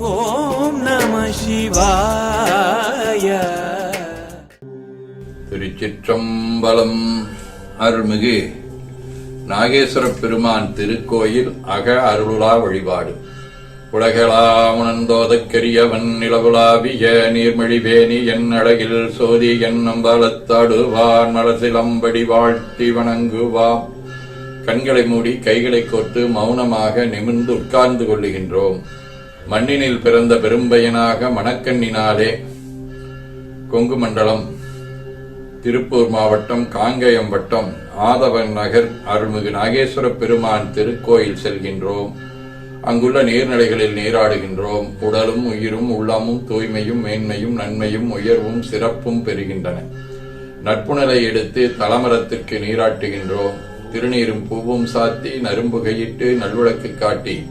ஓம் நம சிவாய. திருச்சிற்றம்பலம் அருள்மிகு நாகேஸ்வர பெருமான் திருக்கோயில் அக அருளா வழிபாடு. உலகளா உணர்ந்தோதக்கரியவன் நிலவுலாவிய நீர்மொழிவேணி என் அழகில் சோதி என் அம்பலத்தாடுவான் மலசிலம்படி வாழ்த்தி வணங்குவாம். கண்களை மூடி கைகளை கோர்த்து மௌனமாக நிமிர்ந்து உட்கார்ந்து கொள்ளுகின்றோம். மண்ணினில் பிறந்த பெரும்பயனாக மணக்கண்ணினாலே கொங்கு மண்டலம் திருப்பூர் மாவட்டம் காங்கயம் வட்டம் ஆதவன் நகர் அருள்மிகு நாகேஸ்வர பெருமான் திருக்கோயில் செல்கின்றோம். அங்குள்ள நீர்நிலைகளில் நீராடுகின்றோம். உடலும் உயிரும் உள்ளமும் தூய்மையும் மேன்மையும் நன்மையும் உயர்வும் சிறப்பும் பெறுகின்றன. நட்புணலை எடுத்து தலமரத்திற்கு நீராட்டுகின்றோம். திருநீரும் பூவும் சாத்தி நரும்புகையிட்டு நல்விளக்கு காட்டி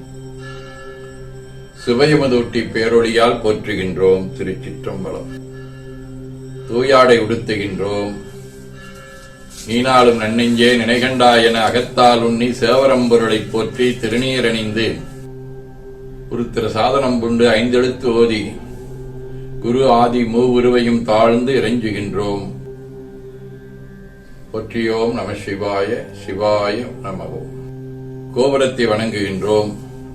சிவயமதூட்டி பேரொழியால் போற்றுகின்றோம் திருச்சிற்றம்பலம். தூயாடை உடுத்துகின்றோம். நீனாலும் நன்னெஞ்சே நினைகண்டா என அகத்தால் உண்ணி சேவரம்பொருளை போற்றி திருநீரணிந்து உருத்திர சாதனம் கொண்டு ஐந்தெழுத்து ஓதி குரு ஆதி மூவுருவையும் தாழ்ந்து இறைஞ்சுகின்றோம். போற்றியோம் நம சிவாய சிவாய நமவோம் கோபுரத்தை வணங்குகின்றோம்.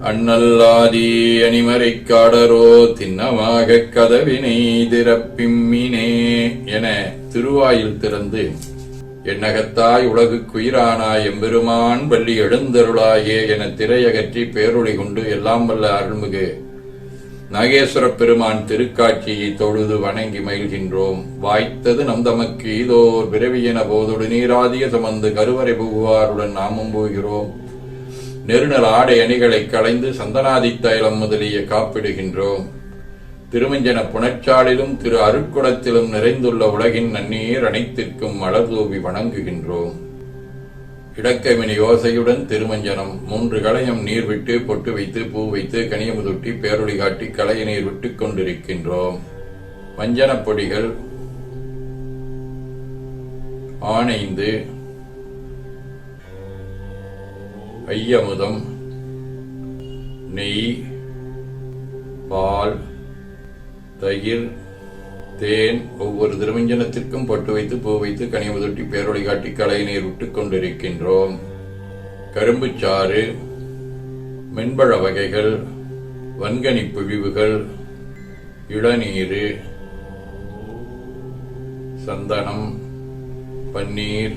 அண்ணல்லாதி அணிமறைக் காடரோ திண்ணமாக கதவினை திறப்பிம்மினே என திருவாயில் திறந்து எண்ணகத்தாய் உலகுக்குயிரானாய் எம்பெருமான் பள்ளி எழுந்தருளாயே என திரையகற்றி பேரொழி கொண்டு எல்லாம் வல்ல அருள்மிகு நாகேஸ்வர பெருமான் திருக்காட்சியை தொழுது வணங்கி மகிழ்கின்றோம். வாய்த்தது நம் தமக்கு இதோர் பிறவியென போதொடு நீராதிய சமந்து கருவறை புகுவாருடன் நாமும் போகிறோம். நெருநல் ஆடை அணிகளை களைந்து சந்தனாதி தைலம் முதலிய காப்பிடுகின்றோம். திருமஞ்சன புணச்சாலிலும் திரு அருட்குடத்திலும் நிறைந்துள்ள உலகின் நன்னீர் அனைத்திற்கும் மலர்தூவி வணங்குகின்றோம். இடக்கமினி யோசையுடன் திருமஞ்சனம் மூன்று களையம் நீர் விட்டு பொட்டு வைத்து பூ வைத்து கனியமுதுட்டி பேரொளி காட்டி களைய நீர் விட்டு கொண்டிருக்கின்றோம். மஞ்சனப் பொடிகள் ஆனைந்து ஐயமுதம். நெய் பால் தயிர் தேன் ஒவ்வொரு திருமஞ்சனத்திற்கும் பொட்டு வைத்து பூ வைத்து கனிமுதொட்டி பேரொழி காட்டி களை நீர் விட்டுக் கொண்டிருக்கின்றோம் கரும்புச்சாறு மென்பழ வகைகள் வன்கனி பிழிவுகள் இளநீர் சந்தனம் பன்னீர்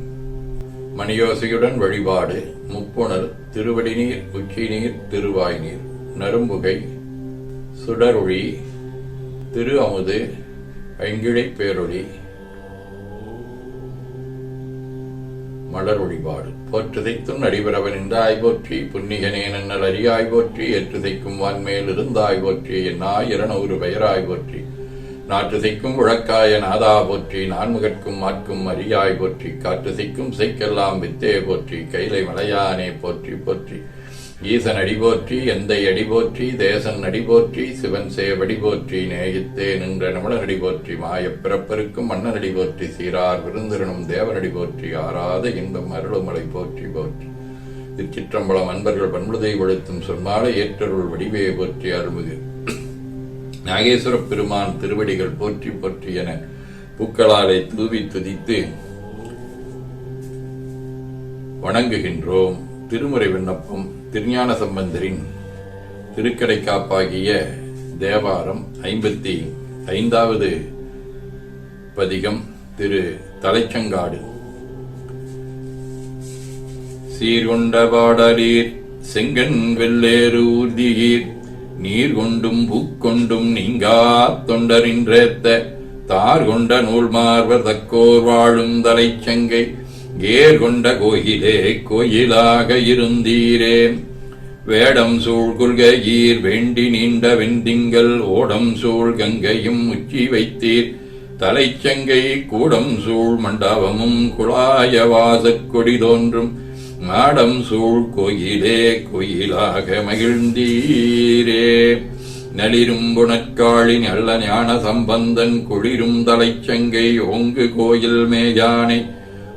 மணியோசையுடன் வழிபாடு முப்புணர் திருவடி நீர் உச்சி நீர் திருவாய் நீர் நரும்புகை சுடரொளி திரு அமுது ஐங்கிழை பேரொளி மலர் வழிபாடு போற்றுதைத்தும் நடிபரவன் என்றாய் போற்றி புன்னிகனே நன்னல் அறியாய் போற்றி ஏற்றுதைக்கும் வான்மேல் இருந்தாய் போற்றி என்னாய் இருநூறு பெயராய் போற்றி. நாற்றுதைக்கும் உழக்காய நாதா போற்றி நான்முகற்கும் மாற்கும் அரியாய் போற்றி காற்று காற்றுதைக்கும் செய்க்கெல்லாம் வித்தே போற்றி கைலை மலையானே போற்றி போற்றி. ஈசன் அடி போற்றி எந்தை அடி போற்றி தேசன் அடி போற்றி சிவன் சேவடி போற்றி நேயத்தே நின்ற நமலன் அடி போற்றி மாயப் பிறப்பருக்கும் மன்னன் அடி போற்றி சீரார் விருந்திரனும் தேவனடி போற்றி ஆறாத இன்பம் அருளுமலை போற்றி போற்றி. திருச்சிற்றம்பலம் அன்பர்கள் பண்புதை ஒழுத்தும் சொன்னாலே ஏற்றருள் வடிவே போற்றி அருள்முதிர். நாகேஸ்வர பெருமான் திருவடிகள் போற்றி போற்றி என பூக்களாலை தூவி துதித்து வணங்குகின்றோம். திருமுறை விண்ணப்பம் திருஞான சம்பந்தரின் திருக்கடை காப்பாகிய தேவாரம் ஐம்பத்தி ஐந்தாவது பதிகம் திரு தலைச்சங்காடு. சீருண்ட பாடலீர் செங்கன் வெள்ளேறு ஊர்தியீர் நீர் கொண்டும் பூக்கொண்டும் நீங்கா தொண்டரின்றேத்த தார் கொண்ட நூல் மார்வர் தக்கோர் வாழும் தலைச்சங்கை ஏர் கொண்ட கோயிலே கோயிலாக இருந்தீரே. வேடம் சூழ் கொள்கையீர் வேண்டி நீண்ட வெந்திங்கள் ஓடம் சூழ் கங்கையும் உச்சி வைத்தீர். தலைச்சங்கை கூடம் சூழ் மண்டபமும் குழாய வாசற் கொடி தோன்றும். மாடம் சூழ் கோயிலே கோயிலாக மகிழ்ந்தீரே. நளிரும் புனற்காளி நல்ல ஞான சம்பந்தன் குளிரும் தலைச்சங்கை ஓங்கு கோயில் மேயானை.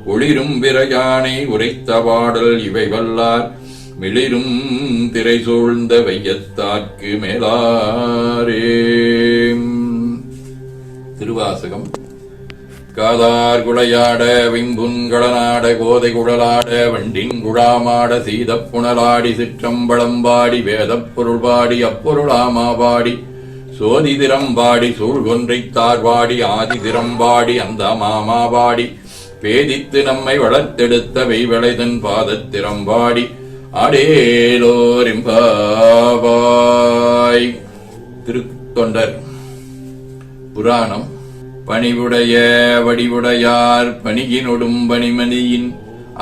ஒளிரும் விரையானை உரைத்த பாடல் இவை வல்லார். மிளிரும் திரை சூழ்ந்த வையத்தார்க்கு மேலாரே. திருவாசகம். காதார் குளையாட விம்புன்களனாட கோதை குழலாட வண்டின் குழாமாட சீதப் புனலாடி சிற்றம்பளம்பாடி வேதப் பொருள் பாடி அப்பொருளாமா பாடி சோதி திறம்பாடி சூழ்கொன்றைத் தார்வாடி ஆதி திறம்பாடி அந்த மாமா பாடி பேதித்து நம்மை வளர்த்தெடுத்த வெய்வளைதன் பாதத்திறம்பாடி அடேலோரிம்பாவாய் திருத்தொண்டர். புராணம் பணிவுடைய வடிவுடையார் பணியினொடும் பணிமணியின்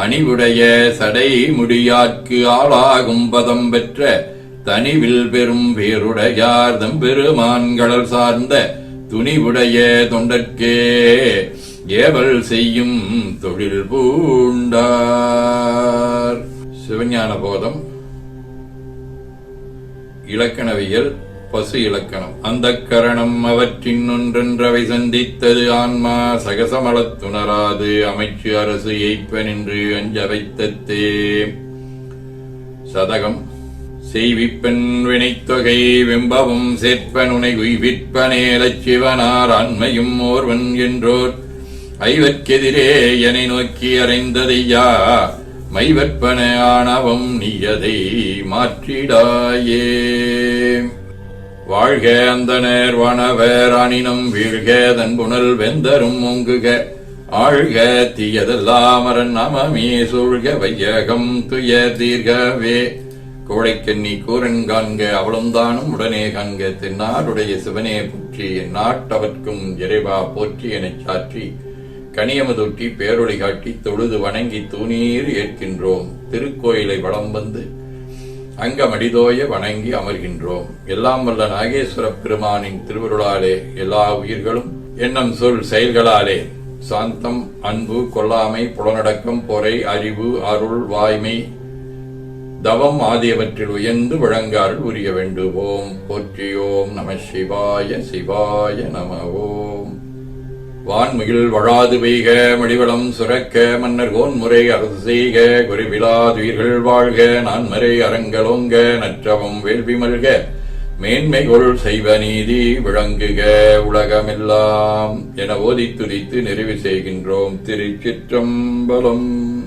அணிவுடைய சடை முடியார்க்கு ஆளாகும் பதம் பெற்ற தனிவில் பெரும் பேருடையார் தம்பெருமான்களல் சார்ந்த துணிவுடைய தொண்டற்கே ஏவல் செய்யும் தொழில் பூண்டார். சிவஞான போதம் இலக்கணவியல். பசு இலக்கணம். அந்த கரணம் அவற்றின் ஒன்றென்றவை சந்தித்தது ஆன்மா சகசமலத்துணராது அமைச்சு அரசு எய்ப்ப நின்று அஞ்ச வைத்தத்தே. சதகம். செய்விப்பெண் வினைத்தொகை வெம்பவும் சேர்ப்பனுனை உய்விற்பனேலச் சிவனார் அண்மையும் ஓர்வன் என்றோர். ஐவர்க்கெதிரே எனை நோக்கி அறைந்ததையா மைவற்பன ஆணவம் நீயதை மாற்றிடாயே. வாழ்க அந்த நேர் அணினம் வீழ்க தன்புணல் வெந்தரும் ஒங்குக ஆழ்க தீயதெல்லாம் அமமே சூழ்க வையகம் துய தீர்கவே. கோழைக்கண்ணி கூரன் காண்க அவளும் தானும் உடனே காண்க தென்னாடுடைய சிவனே புற்றி என் நாட்டவர்க்கும் இறைவா போற்றி எனச் சாற்றி. கனியமதொட்டி பேரொழி காட்டி தொழுது வணங்கி தூணீர் ஏற்கின்றோம். திருக்கோயிலை வளம் வந்து அங்கமடிதோய வணங்கி அமர்கின்றோம். எல்லாம் வல்ல நாகேஸ்வர பெருமானின் திருவருளாலே எல்லா உயிர்களும் எண்ணம் சொல் செயல்களாலே. சாந்தம் அன்பு கொல்லாமை புலனடக்கம் பொறை அறிவு அருள் வாய்மை தவம் ஆகியவற்றில் உயர்ந்து விளங்கால் உரிய வேண்டுவோம். போற்றியோம் நம சிவாய சிவாய நம வான்மிகில் வழாது பெய்க மடிவளம் சுரக்க மன்னர் கோன்முறை அரசு செய்க குறிவிழாதுயிர்கள் வாழ்க நான்மறை அரங்கலோங்க நற்றவம் வேள்வி மல்க மேன்மைகொள் செய்வ நீதி விளங்குக உலகமெல்லாம். என ஓதி துதித்து நிறைவு செய்கின்றோம் திருச்சிற்றம்பலம்.